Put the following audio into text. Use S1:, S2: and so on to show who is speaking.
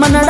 S1: மன்னட